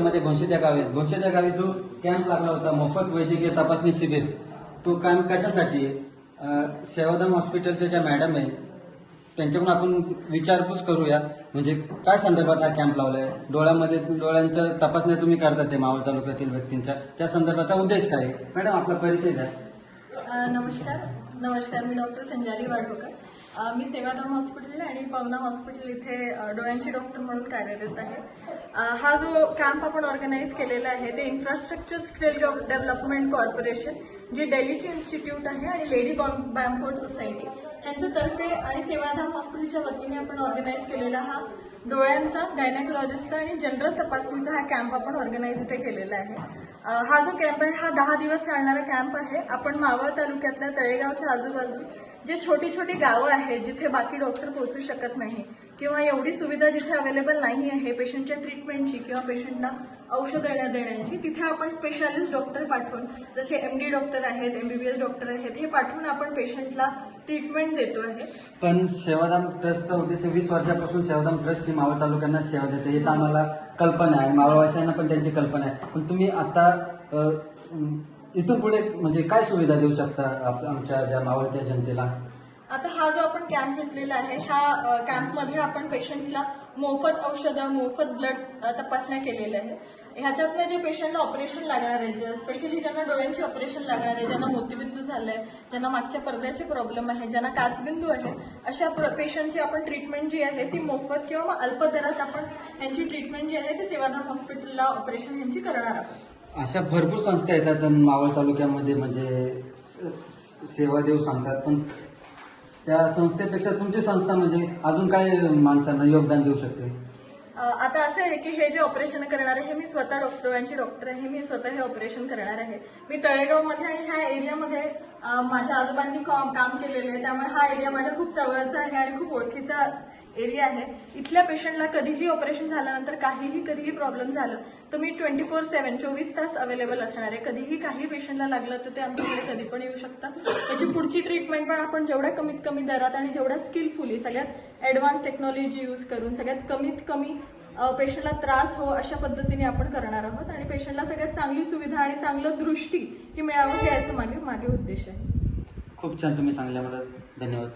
मध्ये घोणशेच्या गावी आहेत. घोणशेच्या गावी जो कॅम्प लागला होता मोफत वैद्यकीय तपासणी शिबिर तो कॅम्प कशासाठी आहे? सेवाधाम हॉस्पिटलच्या ज्या मॅडम आहे त्यांच्याकडून आपण विचारपूस करूया. म्हणजे काय संदर्भात हा कॅम्प लावलाय? डोळ्यामध्ये डोळ्यांच्या तपासण्या तुम्ही करता ते मावळ तालुक्यातील व्यक्तींच्या. त्या संदर्भाचा उद्देश काय आहे? मॅडम आपला परिचय द्या. नमस्कार. नमस्कार मी डॉक्टर संजाली वाडवकर. मी सेवाधाम हॉस्पिटल आणि पवना हॉस्पिटल इथे डोळ्यांचे डोळ्यांची डॉक्टर म्हणून कार्यरत आहे. हा जो कॅम्प आपण ऑर्गनाईज केलेला आहे ते इन्फ्रास्ट्रक्चर स्किल डेव्हलपमेंट कॉर्पोरेशन जे डेलीचे इन्स्टिट्यूट आहे आणि लेडी बॅम्फोर्ड सोसायटी. यांच्यातर्फे आणि सेवाधाम हॉस्पिटलच्या वतीने आपण ऑर्गनाईज केलेला हा डोळ्यांचा गायनाकोलॉजिस्टचा आणि जनरल तपासणीचा हा कॅम्प आपण ऑर्गनाईज इथे केलेला आहे. हा जो कॅम्प आहे हा दहा दिवस चालणारा कॅम्प आहे. आपण मावळ तालुक्यातल्या तळेगावच्या आजूबाजू जे छोटी छोटी गावं आहेत जिथे बाकी डॉक्टर पोहोचू शकत नाही किंवा एवढी सुविधा जिथे अवेलेबल नाही आहे पेशंटच्या ट्रीटमेंटची किंवा पेशंटला औषध देण्याची तिथे आपण स्पेशालिस्ट डॉक्टर पाठवून जसे एम डी डॉक्टर आहेत एमबीबीएस डॉक्टर आहेत हे पाठवून आपण पेशंटला ट्रीटमेंट देतो आहे. पण सेवाधाम ट्रस्टचा उद्देश वीस वर्षापासून सेवाधाम ट्रस्ट ही मावळ तालुक्यांना सेवा देते. हे तर आम्हाला कल्पना आहे मावळवासियांना पण त्यांची कल्पना आहे. पण तुम्ही आता इथून पुढे म्हणजे काय सुविधा देऊ शकता आप- आमच्या ज्या मावळत्या जनतेला? आता हा जो आपण कॅम्प घेतलेला आहे ह्या कॅम्पमध्ये आपण पेशंट्सला मोफत औषधं मोफत ब्लड तपासण्या केलेल्या आहे ह्याच्यातनं जे पेशंटला ऑपरेशन लागणार आहे स्पेशली ज्यांना डोळ्यांचे ऑपरेशन लागणार आहे ज्यांना मोतीबिंदू झालंय ज्यांना मागच्या पडद्याचे प्रॉब्लेम आहे ज्यांना काचबिंदू आहे अशा पेशंटची आपण ट्रीटमेंट जी आहे ती मोफत किंवा मग अल्प दरात आपण यांची ट्रीटमेंट जी आहे ती सेवाधाम हॉस्पिटलला ऑपरेशन यांची करणार आहोत. अशा भरपूर संस्था येतात मावळ तालुक्यामध्ये म्हणजे स- सेवा देऊ सांगतात. पण त्या संस्थेपेक्षा तुमची संस्था म्हणजे अजून काय माणसांना योगदान देऊ शकते? आता असं आहे की हे जे ऑपरेशन करणार आहे मी स्वतः डॉक्टरांची डॉक्टर आहे मी स्वतः हे ऑपरेशन करणार आहे. मी तळेगावमध्ये आणि ह्या एरियामध्ये माझ्या आजोबांनी काम काम केलेलं आहे. त्यामुळे हा एरिया माझ्या खूप जवळचा आहे आणि खूप ओळखीचा एरिया आहे. इथल्या पेशंटला कधीही ऑपरेशन झाल्यानंतर काहीही कधीही प्रॉब्लेम झालं तर मी ट्वेंटी फोर सेव्हन चोवीस तास अवेलेबल असणार आहे. कधीही काही पेशंटला लागलं तर ते आमच्याकडे कधी पण येऊ शकतात. त्याची पुढची ट्रीटमेंट पण आपण जेवढ्या कमीत कमी दरात आणि जेवढ्या स्किलफुली सगळ्यात ॲडव्हान्स टेक्नॉलॉजी यूज करून सगळ्यात कमीत कमी पेशंटला त्रास हो अशा पद्धतीने आपण करणार आहोत आणि पेशंटला सगळ्यात चांगली सुविधा आणि चांगलं दृष्टी ही मिळावं हे याचं मागे मागे उद्देश आहे. खूप छान तुम्ही सांगल्या मला धन्यवाद.